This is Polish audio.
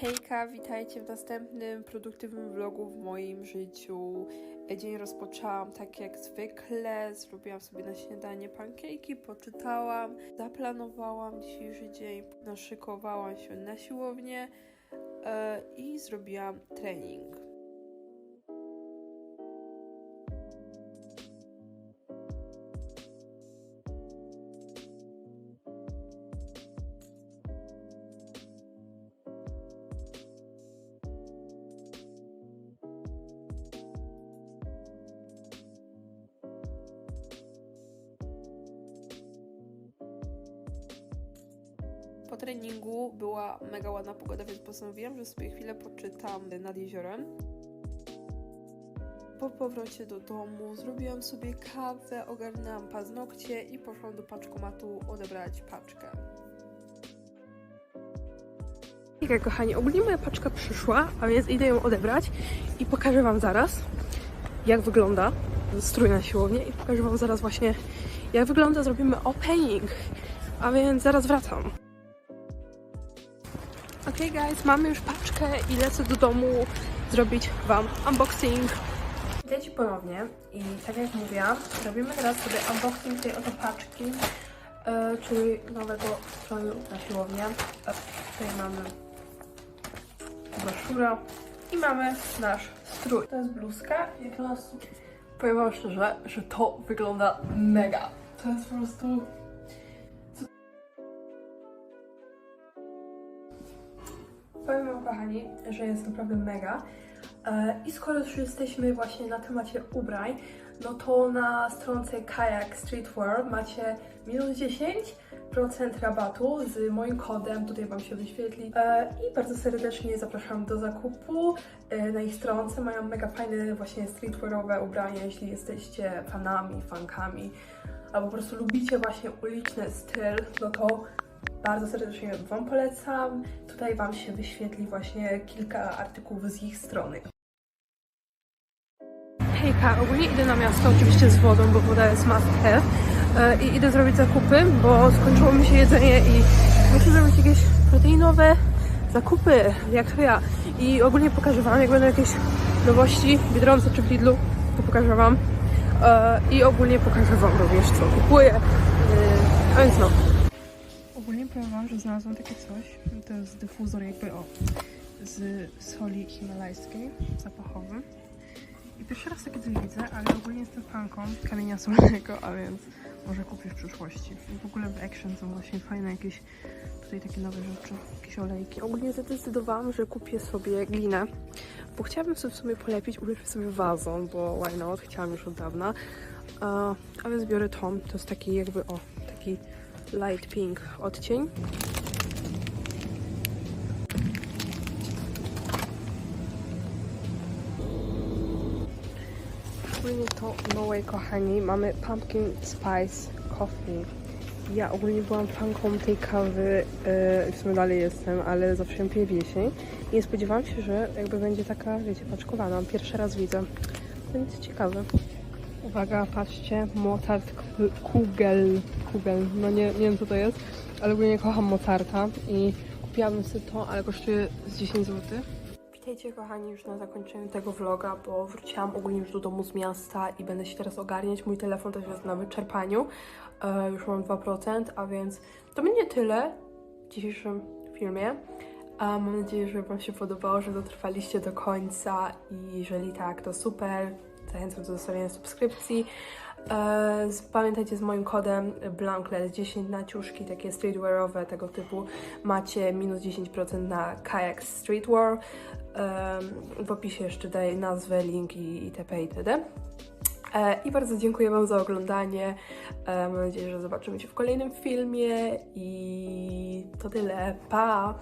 Hejka, witajcie w następnym produktywnym vlogu w moim życiu. Dzień rozpoczęłam tak jak zwykle, zrobiłam sobie na śniadanie pancake'i, poczytałam, zaplanowałam dzisiejszy dzień, naszykowałam się na siłownię e, i zrobiłam trening. Po treningu była mega ładna pogoda, więc postanowiłam, że sobie chwilę poczytam nad jeziorem. Po powrocie do domu zrobiłam sobie kawę, ogarnęłam paznokcie i poszłam do paczkomatu odebrać paczkę. Tak, kochani, ogólnie moja paczka przyszła, a więc idę ją odebrać i pokażę Wam zaraz, jak wygląda strój na siłownię i pokażę Wam zaraz właśnie, jak wygląda. Zrobimy opening, a więc zaraz wracam. Ok guys, mamy już paczkę i lecę do domu zrobić Wam unboxing. Witajcie ponownie i tak jak mówiłam, robimy teraz sobie unboxing tej oto paczki, e, czyli nowego stroju na siłownię. E, tutaj mamy broszurę i mamy nasz strój. To jest bluzka i teraz powiem Wam szczerze, że to wygląda mega. To jest po prostu Powiem wam, kochani, że jest naprawdę mega. E, I skoro już jesteśmy właśnie na temacie ubrań, no to na stronce Kayak Streetwear macie minus 10% rabatu z moim kodem, tutaj Wam się wyświetli. E, I bardzo serdecznie zapraszam do zakupu. E, Na ich stronce mają mega fajne właśnie streetwearowe ubrania, jeśli jesteście fanami, fankami, albo po prostu lubicie właśnie uliczny styl, no to bardzo serdecznie Wam polecam. Tutaj Wam się wyświetli właśnie kilka artykułów z ich strony. Hejka, ogólnie idę na miasto, oczywiście z wodą, bo woda jest must have. E, I idę zrobić zakupy, bo skończyło mi się jedzenie i muszę zrobić jakieś proteinowe zakupy, jak to ja. I ogólnie pokażę Wam, jak będą jakieś nowości w Biedronce czy w Lidlu, to pokażę Wam. E, I ogólnie pokażę Wam również, co kupuję. E, A więc no, powiem Wam, że znalazłam takie coś. To jest dyfuzor jakby o z soli himalajskiej, zapachowy. I pierwszy raz takie coś widzę, ale ogólnie jestem fanką kamienia solnego, a więc może kupię w przyszłości. W ogóle w Action są właśnie fajne jakieś tutaj takie nowe rzeczy, jakieś olejki. Ogólnie zadecydowałam, że kupię sobie glinę, bo chciałabym sobie w sumie polepić, ulepić sobie wazon, bo why not, chciałam już od dawna. A, a więc biorę tą, to jest taki jakby, o, taki light pink odcień. Ogólnie to no kochani, mamy pumpkin spice coffee. Ja ogólnie byłam fanką tej kawy, yy, w sumie dalej jestem, ale zawsze ją piję w jesień. I nie spodziewałam się, że jakby będzie taka, wiecie, paczkowana. Pierwszy raz widzę. Więc ciekawe. Uwaga, patrzcie, Mozart Kugel. Kugel, no nie, nie wiem co to jest, ale ogólnie kocham Mozarta i kupiłabym sobie to, ale kosztuje z 10 zł. Witajcie kochani już na zakończeniu tego vloga, bo wróciłam ogólnie już do domu z miasta i będę się teraz ogarniać. Mój telefon też jest na wyczerpaniu, e, już mam 2%, a więc to będzie tyle w dzisiejszym filmie. A mam nadzieję, że Wam się podobało, że dotrwaliście do końca i jeżeli tak, to super. Zachęcam do zostawienia subskrypcji. E, pamiętajcie z moim kodem Blanklet10 na ciuszki takie streetwearowe tego typu macie minus 10% na Kayak Streetwear. Em, w opisie jeszcze daję nazwę, link i itp. itd. E, I bardzo dziękuję Wam za oglądanie. E, mam nadzieję, że zobaczymy się w kolejnym filmie i to tyle. Pa!